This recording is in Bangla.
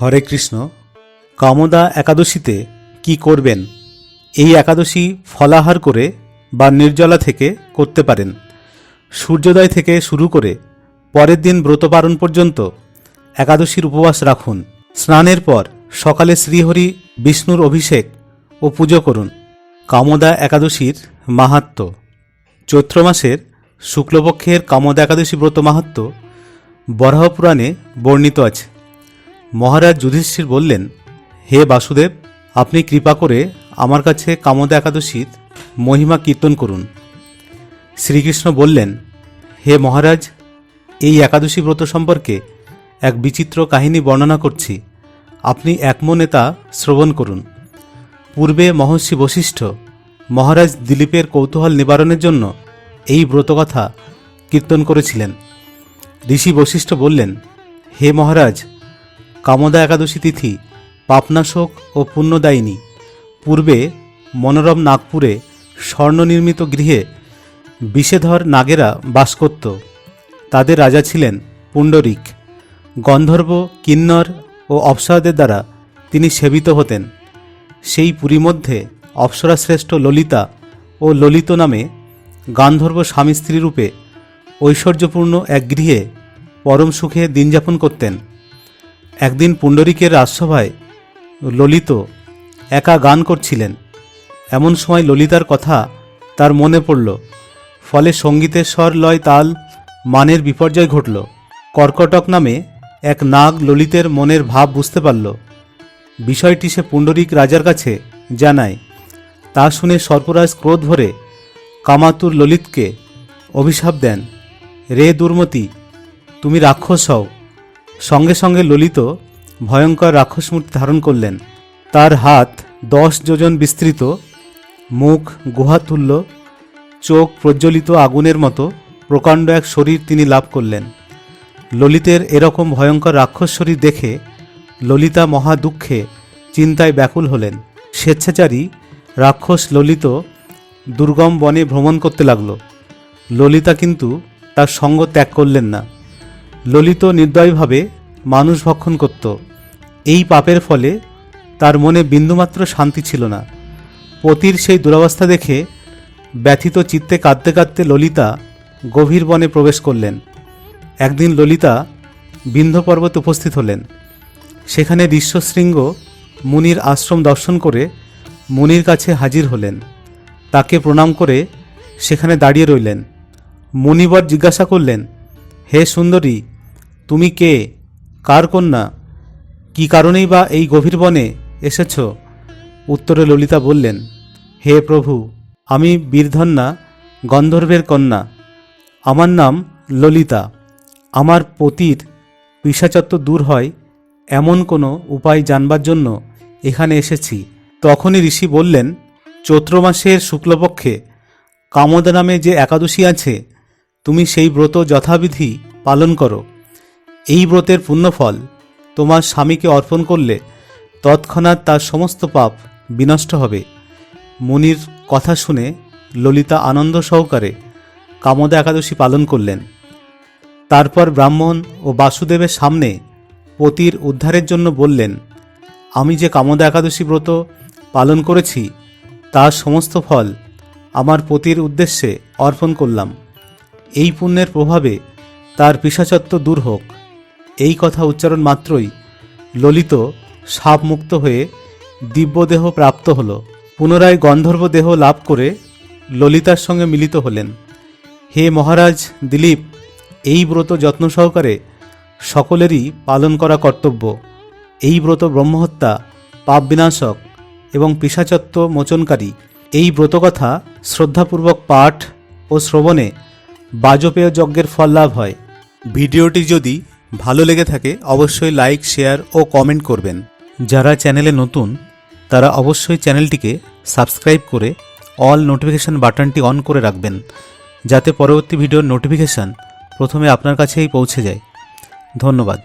হরে কৃষ্ণ, কামদা একাদশীতে কি করবেন? এই একাদশী ফলাহার করে বা নির্জলা থেকে করতে পারেন। সূর্যোদয় থেকে শুরু করে পরের দিন ব্রত পালন পর্যন্ত একাদশীর উপবাস রাখুন। স্নানের পর সকালে শ্রীহরি বিষ্ণুর অভিষেক ও পুজো করুন। কামদা একাদশীর মাহাত্ম্য চৈত্র মাসের শুক্লপক্ষের কামদা একাদশী ব্রত মাহাত্ম্য বরাহ পুরাণে বর্ণিত আছে। মহারাজ যুধিষ্ঠির বললেন, হে বাসুদেব, আপনি কৃপা করে আমার কাছে কামদা একাদশীর মহিমা কীর্তন করুন। শ্রীকৃষ্ণ বললেন, হে মহারাজ, এই একাদশী ব্রত সম্পর্কে এক বিচিত্র কাহিনী বর্ণনা করছি। আপনি একমনে তা শ্রবণ করুন। পূর্বে মহর্ষি বশিষ্ঠ মহারাজ দিলীপের কৌতূহল নিবারণের জন্য এই ব্রতকথা কীর্তন করেছিলেন। ঋষি বশিষ্ঠ বললেন, হে মহারাজ কামদা একাদশী তিথি, পাপনাশক ও পুণ্যদায়িনী। পূর্বে মনোরম নাগপুরে স্বর্ণনির্মিত গৃহে বিষেধর নাগেরা বাস করত। তাদের রাজা ছিলেন পুণ্ডরিক। গন্ধর্ব, কিন্নর ও অপ্সরাদের দ্বারা তিনি সেবিত হতেন। সেই পুরী মধ্যে অপ্সরাশ্রেষ্ঠ ললিতা ও ললিত নামে গান্ধর্ব স্বামী স্ত্রী রূপে ঐশ্বর্যপূর্ণ এক গৃহে পরম সুখে দিনযাপন করতেন। একদিন পুণ্ডরিকের রাজসভায় ললিত একা গান করছিলেন। এমন সময় ললিতার কথা তার মনে পড়ল, ফলে সঙ্গীতের স্বর, লয়, তাল, মানের বিপর্যয় ঘটল। কর্কটক নামে এক নাগ ললিতের মনের ভাব বুঝতে পারল। বিষয়টি সে পুণ্ডরিক রাজার কাছে জানায়। তা শুনে সর্পরাজ ক্রোধ ভরে কামাতুর ললিতকে অভিশাপ দেন, রে দুর্মতি, তুমি রাক্ষস হও সঙ্গে সঙ্গে ললিত ভয়ঙ্কর রাক্ষস মূর্তি ধারণ করলেন। তার হাত দশ যোজন বিস্তৃত, মুখ গুহাতুল্য, চোখ প্রজ্বলিত আগুনের মতো প্রকাণ্ড এক শরীর তিনি লাভ করলেন। ললিতের এরকম ভয়ঙ্কর রাক্ষস শরীর দেখে ললিতা মহা দুঃখে চিন্তায় ব্যাকুল হলেন। স্বেচ্ছাচারী রাক্ষস ললিত দুর্গম বনে ভ্রমণ করতে লাগল। ললিতা কিন্তু তার সঙ্গ ত্যাগ করলেন না। ললিত নির্দয়ভাবে মানুষ ভক্ষণ করত। এই পাপের ফলে তার মনে বিন্দুমাত্র শান্তি ছিল না। পতির সেই দুরবস্থা দেখে ব্যথিত চিত্তে কাঁদতে কাঁদতে ললিতা গভীর বনে প্রবেশ করলেন। একদিন ললিতা বিন্ধ্য পর্বত উপস্থিত হলেন। সেখানে ঋষ্যশৃঙ্গ মুনির আশ্রম দর্শন করে মুনির কাছে হাজির হলেন। তাকে প্রণাম করে সেখানে দাঁড়িয়ে রইলেন। মুনিবর জিজ্ঞাসা করলেন, হে সুন্দরী, তুমি কে? কার কন্যা? কি কারণেই বা এই গভীর বনে এসেছ? উত্তরে ললিতা বললেন, হে প্রভু, আমি বীরধন্যা, গন্ধর্বের কন্যা। আমার নাম ললিতা। আমার পতির পিসাচত্ব দূর হয়, এমন কোনো উপায় জানবার জন্য এখানে এসেছি। তখনই ঋষি বললেন, চৈত্র মাসের শুক্লপক্ষে কামদা নামে যে একাদশী আছে, তুমি সেই ব্রত যথাবিধি পালন করো। এই ব্রতের পুণ্যফল তোমার স্বামীকে অর্পণ করলে তৎক্ষণাৎ তার সমস্ত পাপ বিনষ্ট হবে। মুনির কথা শুনে ললিতা আনন্দ সহকারে কামদা একাদশী পালন করলেন। তারপর ব্রাহ্মণ ও বাসুদেবের সামনে পতির উদ্ধারের জন্য বললেন, আমি যে কামদা একাদশী ব্রত পালন করেছি, তার সমস্ত ফল আমার পতির উদ্দেশ্যে অর্পণ করলাম। এই পুণ্যের প্রভাবে তার পিসাচত্ব দূর হোক। এই কথা উচ্চারণ মাত্রই ললিত সাপমুক্ত হয়ে দিব্যদেহ প্রাপ্ত হল। পুনরায় গন্ধর্ব দেহ লাভ করে ললিতার সঙ্গে মিলিত হলেন। হে মহারাজ দিলীপ, এই ব্রত যত্ন সহকারে সকলেরই পালন করা কর্তব্য। এই ব্রত ব্রহ্মহত্যা পাপ বিনাশক এবং পিসাচত্ব মোচনকারী। এই ব্রতকথা শ্রদ্ধাপূর্বক পাঠ ও শ্রবণে বাজপেয় যজ্ঞের ফল লাভ হয়। ভিডিওটি যদি ভালো লেগে থাকে, অবশ্যই লাইক শেয়ার ও কমেন্ট করবেন। যারা চ্যানেলে নতুন, তারা অবশ্যই চ্যানেলটিকে সাবস্ক্রাইব করে অল নোটিফিকেশান বাটনটি অন করে রাখবেন, যাতে পরবর্তী ভিডিওর নোটিফিকেশান প্রথমে আপনার কাছেই পৌঁছে যায়। ধন্যবাদ।